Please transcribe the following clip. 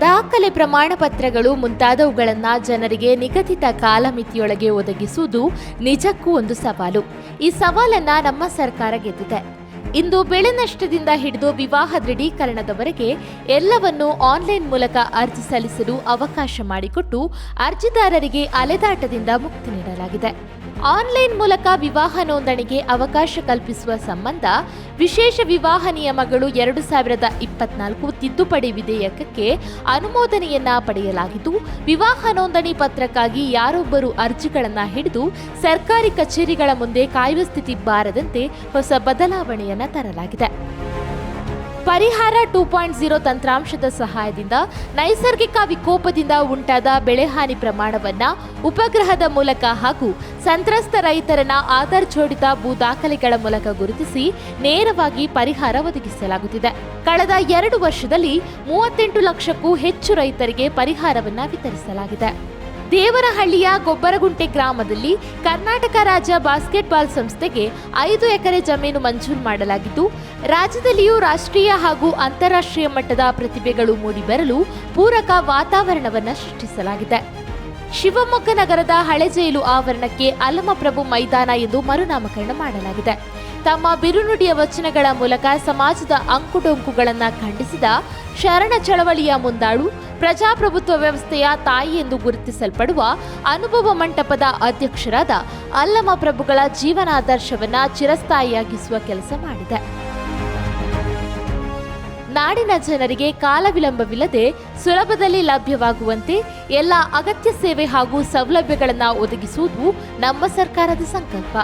ದಾಖಲೆ ಪ್ರಮಾಣ ಪತ್ರಗಳು ಮುಂತಾದವುಗಳನ್ನು ಜನರಿಗೆ ನಿಗದಿತ ಕಾಲಮಿತಿಯೊಳಗೆ ಒದಗಿಸುವುದು ನಿಜಕ್ಕೂ ಒಂದು ಸವಾಲು. ಈ ಸವಾಲನ್ನ ನಮ್ಮ ಸರ್ಕಾರ ಗೆದ್ದಿದೆ. ಇಂದು ಬೆಳೆ ನಷ್ಟದಿಂದ ಹಿಡಿದು ವಿವಾಹ ದೃಢೀಕರಣದವರೆಗೆ ಎಲ್ಲವನ್ನೂ ಆನ್ಲೈನ್ ಮೂಲಕ ಅರ್ಜಿ ಸಲ್ಲಿಸಲು ಅವಕಾಶ ಮಾಡಿಕೊಟ್ಟು ಅರ್ಜಿದಾರರಿಗೆ ಅಲೆದಾಟದಿಂದ ಮುಕ್ತಿ ನೀಡಲಾಗಿದೆ. ಆನ್ಲೈನ್ ಮೂಲಕ ವಿವಾಹ ನೋಂದಣಿಗೆ ಅವಕಾಶ ಕಲ್ಪಿಸುವ ಸಂಬಂಧ ವಿಶೇಷ ವಿವಾಹ ನಿಯಮಗಳು ಎರಡು ಸಾವಿರದ ಇಪ್ಪತ್ನಾಲ್ಕು ತಿದ್ದುಪಡಿ ವಿಧೇಯಕಕ್ಕೆ ಅನುಮೋದನೆಯನ್ನ ಪಡೆಯಲಾಗಿದ್ದು, ವಿವಾಹ ನೋಂದಣಿ ಪತ್ರಕ್ಕಾಗಿ ಯಾರೊಬ್ಬರು ಅರ್ಜಿಗಳನ್ನು ಹಿಡಿದು ಸರ್ಕಾರಿ ಕಚೇರಿಗಳ ಮುಂದೆ ಕಾಯುವ ಸ್ಥಿತಿ ಬಾರದಂತೆ ಹೊಸ ಬದಲಾವಣೆಯನ್ನ ತರಲಾಗಿದೆ. ಪರಿಹಾರ ಟೂ ಪಾಯಿಂಟ್ ಜೀರೋ ತಂತ್ರಾಂಶದ ಸಹಾಯದಿಂದ ನೈಸರ್ಗಿಕ ವಿಕೋಪದಿಂದ ಉಂಟಾದ ಬೆಳೆಹಾನಿ ಪ್ರಮಾಣವನ್ನು ಉಪಗ್ರಹದ ಮೂಲಕ ಹಾಗೂ ಸಂತ್ರಸ್ತ ರೈತರನ್ನ ಆಧಾರ್ ಜೋಡಿತ ಭೂ ದಾಖಲೆಗಳ ಮೂಲಕ ಗುರುತಿಸಿ ನೇರವಾಗಿ ಪರಿಹಾರ ಒದಗಿಸಲಾಗುತ್ತಿದೆ. ಕಳೆದ ಎರಡು ವರ್ಷದಲ್ಲಿ ಮೂವತ್ತೆಂಟು ಲಕ್ಷಕ್ಕೂ ಹೆಚ್ಚು ರೈತರಿಗೆ ಪರಿಹಾರವನ್ನು ವಿತರಿಸಲಾಗಿದೆ. ದೇವರಹಳ್ಳಿಯ ಗೊಬ್ಬರಗುಂಟೆ ಗ್ರಾಮದಲ್ಲಿ ಕರ್ನಾಟಕ ರಾಜ್ಯ ಬಾಸ್ಕೆಟ್ಬಾಲ್ ಸಂಸ್ಥೆಗೆ ಐದು ಎಕರೆ ಜಮೀನು ಮಂಜೂರು ಮಾಡಲಾಗಿದ್ದು, ರಾಜ್ಯದಲ್ಲಿಯೂ ರಾಷ್ಟ್ರೀಯ ಹಾಗೂ ಅಂತಾರಾಷ್ಟ್ರೀಯ ಮಟ್ಟದ ಪ್ರತಿಭೆಗಳು ಮೂಡಿಬರಲು ಪೂರಕ ವಾತಾವರಣವನ್ನು ಸೃಷ್ಟಿಸಲಾಗಿದೆ. ಶಿವಮೊಗ್ಗ ನಗರದ ಹಳೆ ಜೈಲು ಆವರಣಕ್ಕೆ ಅಲಮಪ್ರಭು ಮೈದಾನ ಎಂದು ಮರುನಾಮಕರಣ ಮಾಡಲಾಗಿದೆ. ತಮ್ಮ ಬಿರುನುಡಿಯ ವಚನಗಳ ಮೂಲಕ ಸಮಾಜದ ಅಂಕುಡೊಂಕುಗಳನ್ನು ಖಂಡಿಸಿದ ಶರಣ ಚಳವಳಿಯ ಮುಂದಾಳು ಪ್ರಜಾಪ್ರಭುತ್ವ ವ್ಯವಸ್ಥೆಯ ತಾಯಿ ಎಂದು ಗುರುತಿಸಲ್ಪಡುವ ಅನುಭವ ಮಂಟಪದ ಅಧ್ಯಕ್ಷರಾದ ಅಲ್ಲಮ ಪ್ರಭುಗಳ ಜೀವನಾದರ್ಶವನ್ನ ಚಿರಸ್ಥಾಯಿಯಾಗಿಸುವ ಕೆಲಸ ಮಾಡಿದೆ. ನಾಡಿನ ಜನರಿಗೆ ಕಾಲ ವಿಳಂಬವಿಲ್ಲದೆ ಸುಲಭದಲ್ಲಿ ಲಭ್ಯವಾಗುವಂತೆ ಎಲ್ಲ ಅಗತ್ಯ ಸೇವೆ ಹಾಗೂ ಸೌಲಭ್ಯಗಳನ್ನು ಒದಗಿಸುವುದು ನಮ್ಮ ಸರ್ಕಾರದ ಸಂಕಲ್ಪ.